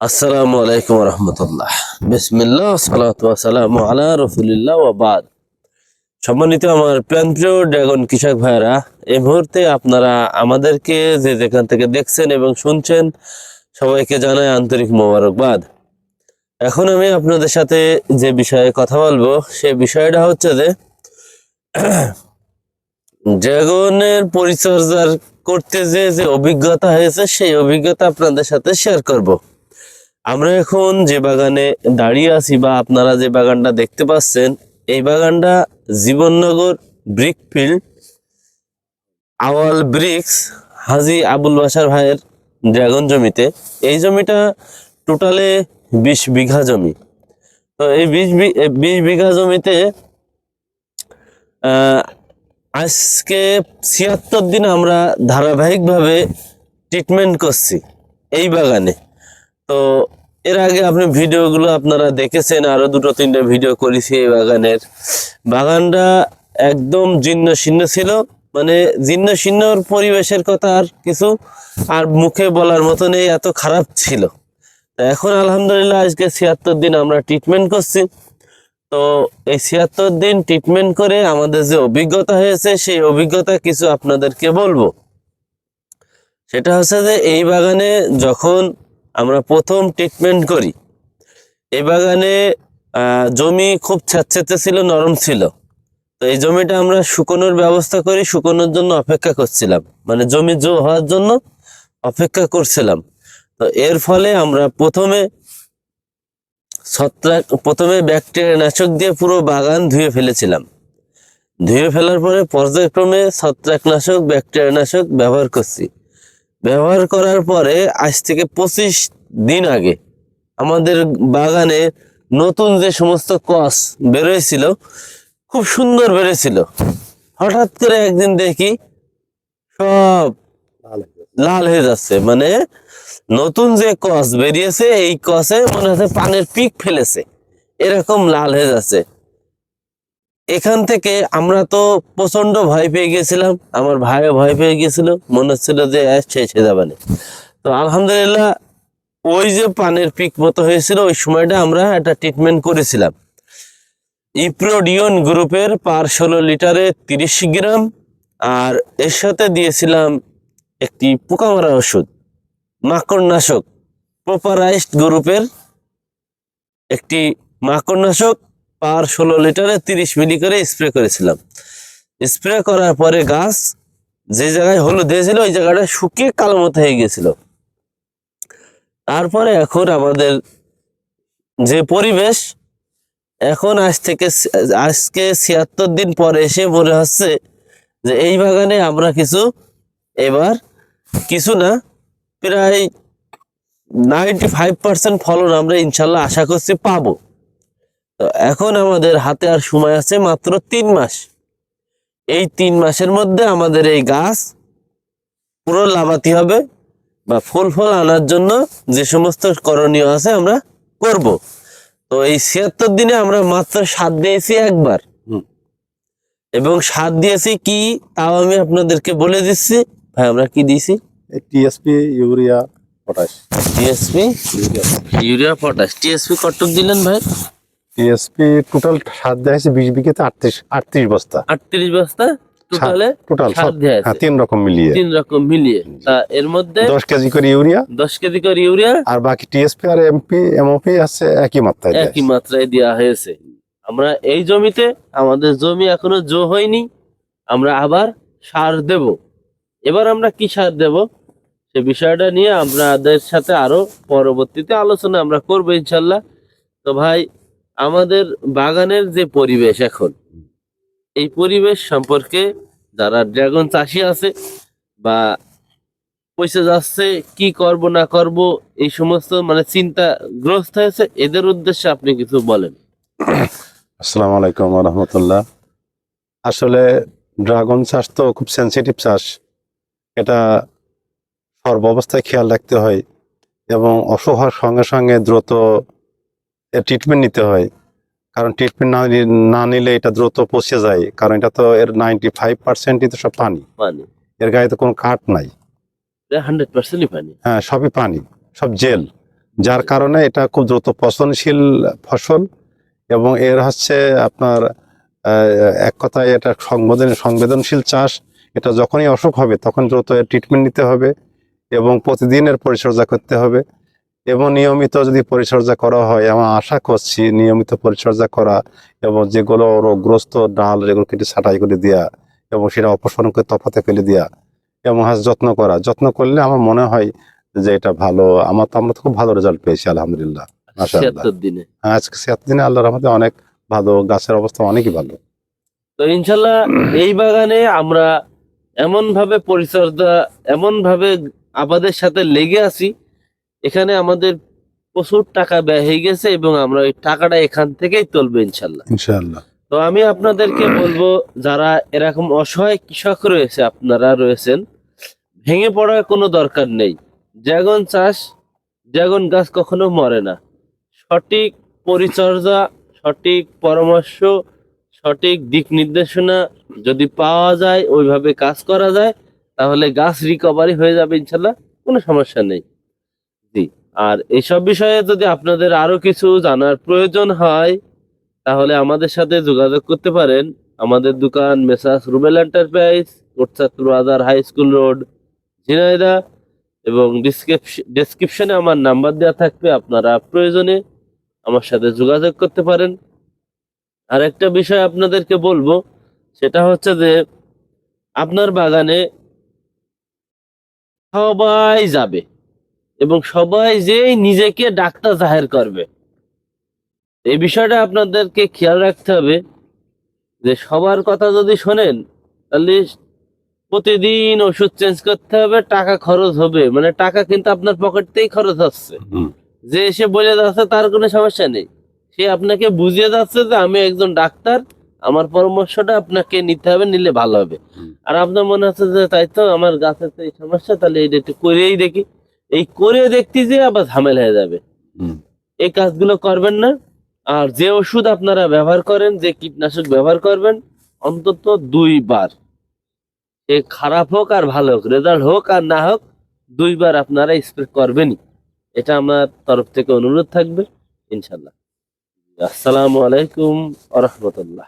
আসসালামু আলাইকুম রহমতুল্লাহ। বিসমিল্লাহ সালাম আলা রসুলিল্লাহ ওয়াবাদ সম্মানিত আমার প্রাণপ্রিয় ড্রাগন কৃষক ভাইরা এই মুহূর্তে আপনারা আমাদেরকে যে যেখান থেকে দেখছেন এবং শুনছেন, সবাইকে জানাই আন্তরিক মোবারকবাদ। এখন আমি আপনাদের সাথে যে বিষয়ে কথা বলব, সে বিষয়টা হচ্ছে যে, ড্রাগনের পরিচর্যার করতে যে যে অভিজ্ঞতা হয়েছে, সেই অভিজ্ঞতা আপনাদের সাথে শেয়ার করব। আমরা এখন যে বাগানে দাঁড়িয়ে আছি বা আপনারা যে বাগানটা দেখতে পাচ্ছেন, এই বাগানটা Jibannagar brick field Awal bricks Haji Abul Basar ভাইয়ের ড্রাগন জমিতে। এই জমিটা টোটালে বিশ বিঘা জমি। তো এই বিশ বিশ বিঘা জমিতে আজকে ছিয়াত্তর দিন আমরা ধারাবাহিকভাবে ট্রিটমেন্ট করছি এই বাগানে। তো এর আগে আপনি ভিডিওগুলো আপনারা দেখেছেন, আরও দুটো, তিনটে ভিডিও করেছি এই বাগানের। বাগানটা একদম জীর্ণ শীর্ণ ছিল মানে জীর্ণ শীর্ণর পরিবেশের কথা আর কিছু আর মুখে বলার মতো নেই, এত খারাপ ছিল। এখন আলহামদুলিল্লাহ আজকে ছিয়াত্তর দিন আমরা ট্রিটমেন্ট করছি। তো এই ছিয়াত্তর দিন ট্রিটমেন্ট করে আমাদের যে অভিজ্ঞতা হয়েছে, সেই অভিজ্ঞতা কিছু আপনাদেরকে বলব। সেটা হচ্ছে যে এই বাগানে যখন আমরা প্রথম ট্রিটমেন্ট করি। এই বাগানে জমি খুব ছ্যাঁতস্যাঁতে ছিল, নরম ছিল। তো এই জমিটা আমরা শুকনোর ব্যবস্থা করি, শুকনোর জন্য অপেক্ষা করছিলাম। মানে জমি জো হওয়ার জন্য অপেক্ষা করছিলাম। তো এর ফলে আমরা প্রথমে ছত্রাক, প্রথমে ব্যাকটেরিয়া নাশক দিয়ে পুরো বাগান ধুয়ে ফেলেছিলাম। ধুয়ে ফেলার পরে পর্যায়ক্রমে ছত্রাকনাশক ব্যাকটেরিয়া নাশক ব্যবহার করছি। ব্যবহার করার পরে আজ থেকে পঁচিশ দিন আগে আমাদের বাগানে নতুন যে সমস্ত কস বেরোয়েছিল, খুব সুন্দর বেরোছিল হঠাৎ করে একদিন দেখি সব লাল হয়ে যাচ্ছে। মানে নতুন যে কস বেরিয়েছে, এই কসে মনে হচ্ছে পানের পিক ফেলেছে। এরকম লাল হয়ে যাচ্ছে। এখান থেকে আমরা তো প্রচণ্ড ভয় পেয়ে গেছিলাম, আমার ভাইও ভয় পেয়ে গেছিল, মনে হচ্ছিল যে শেষ হয়ে তো আলহামদুলিল্লাহ, ওই যে পানের পিক মতো হয়েছিল, ওই সময়টা আমরা একটা ট্রিটমেন্ট করেছিলাম। ইপ্রোডিয়ন গ্রুপের পার ষোলো লিটারে তিরিশ গ্রাম, আর এর সাথে দিয়েছিলাম একটি পোকামারা ওষুধ, মাকড়নাশক প্রপারাইজড গ্রুপের একটি মাকড়নাশক পার ষোলো লিটারে তিরিশ মিলি করে স্প্রে করেছিলাম। স্প্রে করার পরে গাছ যে জায়গায় হলুদ হয়েছিল ওই জায়গাটা শুকিয়ে কালো মতো হয়ে গেছিল তারপরে এখন আমাদের যে পরিবেশ, এখন আজ থেকে আজকে ছিয়াত্তর দিন পরে এসে মনে হচ্ছে যে এই বাগানে আমরা কিছু, এবার কিছু না, প্রায় নাইনটি ফাইভ পার্সেন্ট ফলন আমরা ইনশাল্লাহ আশা করছি পাবো। তো এখন আমাদের হাতে আর সময় আছে মাত্র তিন মাস। এই তিন মাসের মধ্যে আমাদের এই গাছ পুরো লাভাতি হবে বা ফুল ফল আনার জন্য যে সমস্ত করণীয় আছে আমরা করব। তো এই ছিয়াত্তর দিনে আমরা মাত্র সাত দিয়েছি একবার। এবং সাত দিয়েছি কি তাও আমি আপনাদেরকে বলে দিচ্ছি। ভাই আমরা কি দিয়েছি? TSP urea potash. TSP urea potash. TSP Cuttack দিলেন ভাই? টিএসপি টোটাল সাত হয়েছে বিশ বিঘেতে আটত্রিশ আটত্রিশ বস্তা। আটত্রিশ বস্তা টোটালে টোটাল। হ্যাঁ তিন রকম মিলিয়ে। তিন রকম মিলিয়ে। এর মধ্যে দশ কেজি করে ইউরিয়া। দশ কেজি করে ইউরিয়া। আর বাকি টিএসপি আর এমপি এমওপি আছে একই মাত্রায় একই মাত্রায় দেওয়া হয়েছে। আমরা এই জমিতে আমাদের জমি এখনও জো হয়নি। আমরা আবার সার দেব। এবার আমরা কি সার দেব? সে বিষয়টা নিয়ে আপনাদের সাথে আরও পরবর্তীতে আলোচনা আমরা করব ইনশাল্লাহ। তো ভাই আমাদের বাগানের যে পরিবেশ এখন, এই পরিবেশ সম্পর্কে যারা ড্রাগন চাষি আছে বা পয়সা যাচ্ছে, কি করব, না করব, এই সমস্ত মানে চিন্তা গ্রস্ত হয়েছে, এদের উদ্দেশ্যে আপনি কিছু বলেন। আসসালামু আলাইকুম রহমতুল্লাহ। আসলে ড্রাগন চাষ তো খুব সেনসিটিভ চাষ। এটা সর্ব অবস্থায় খেয়াল রাখতে হয় এবং অসুখ হওয়ার সঙ্গে সঙ্গে দ্রুত ট্রিটমেন্ট নিতে হয়। কারণ ট্রিটমেন্ট না নি- নিলে এটা দ্রুত পচে যায়। কারণ এটা তো এর নাইনটি ফাইভ পার্সেন্টই তো সব পানি। এর গায়ে তো কোনো কাঠ নাই। হান্ড্রেড পার্সেন্টই পানি। হ্যাঁ সবই পানি সব জেল। যার কারণে এটা খুব দ্রুত পচনশীল ফসল এবং এর হচ্ছে আপনার এক কথায় এটা সংবেদন সংবেদনশীল চাষ। এটা যখনই অসুখ হবে তখন দ্রুত এর ট্রিটমেন্ট নিতে হবে এবং প্রতিদিনের পরিচর্যা করতে হবে। এবং নিয়মিত যদি পরিচর্যা করা হয় আমি আশা করছি নিয়মিত পরিচর্যা করা এবং যেগুলো রোগগ্রস্ত ডাল যেগুলো কেটে ছাঁটাই করে দেওয়া এবং সেটা অপসারণ করে তফাতে ফেলে দেওয়া এবং হাস যত্ন করা। যত্ন করলে আমার মনে হয় যে এটা ভালো। আমার তো আমরা তো খুব ভালো রেজাল্ট পেয়েছি আলহামদুলিল্লাহ দিনে। আজকে দিনে আল্লাহর রহমতে অনেক ভালো গাছের অবস্থা অনেকই ভালো। তো ইনশাল্লাহ এই বাগানে আমরা এমন ভাবে পরিচর্যা এমন ভাবে আবাদের সাথে লেগে আছি এখানে আমাদের প্রচুর টাকা ব্যয় হয়ে গেছে এবং আমরা ওই টাকাটা এখান থেকেই তুলবো ইনশাল্লাহ। ইনশাআল্লাহ তো আমি আপনাদেরকে বলব যারা এরকম অসহায় কৃষক রয়েছে আপনারা রয়েছেন ভেঙে পড়ার কোনো দরকার নেই। ড্রাগন চাষ ড্রাগন গাছ কখনো মরে না। সঠিক পরিচর্যা সঠিক পরামর্শ সঠিক দিক নির্দেশনা যদি পাওয়া যায় ওইভাবে কাজ করা যায় তাহলে গাছ রিকভারি হয়ে যাবে ইনশাল্লাহ কোনো সমস্যা নেই। জি। আর এইসব বিষয়ে যদি আপনাদের আরও কিছু জানার প্রয়োজন হয়, তাহলে আমাদের সাথে যোগাযোগ করতে পারেন। আমাদের দোকান মেসাস রুবেল এন্টারপ্রাইজ কোটচাত্র আদার হাই স্কুল রোড ঝিনাইদা এবং ডেসক্রিপশনে আমার নাম্বার দেওয়া থাকবে, আপনারা প্রয়োজনে আমার সাথে যোগাযোগ করতে পারেন। আর একটা বিষয় আপনাদেরকে বলব, সেটা হচ্ছে যে আপনার বাগানে সবাই যাবে। এবং সবাই যেই নিজেকে ডাক্তার জাহের করবে। এই বিষয়টা আপনাদেরকে খেয়াল রাখতে হবে যে সবার কথা যদি শোনেন তাহলে প্রতিদিন ওষুধ চেঞ্জ করতে হবে টাকা খরচ হবে। মানে টাকা কিন্তু আপনার পকেটতেই খরচ হচ্ছে। যে এসে বলে যাচ্ছে তার কোনো সমস্যা নেই। সে আপনাকে বুঝিয়ে যাচ্ছে যে আমি একজন ডাক্তার আমার পরামর্শটা আপনাকে নিতে হবে নিলে ভালো হবে। আর আপনার মনে হচ্ছে যে তাই তো আমার গাছের তো এই সমস্যা তাহলে এটা একটু করেই দেখি। এই করে দেখতে যে আবার ঝামেলা হয়ে যাবে। এই কাজগুলো করবেন না। আর যে ওষুধ আপনারা ব্যবহার করেন যে কীটনাশক ব্যবহার করবেন অন্তত দুইবার। এ খারাপ হোক আর ভালো হোক রেজাল্ট হোক আর না হোক দুইবার আপনারা স্প্রে করবেনই। এটা আমার তরফ থেকে অনুরোধ থাকবে ইনশাল্লাহ আসসালামু আলাইকুম আ রহমতুল্লাহ।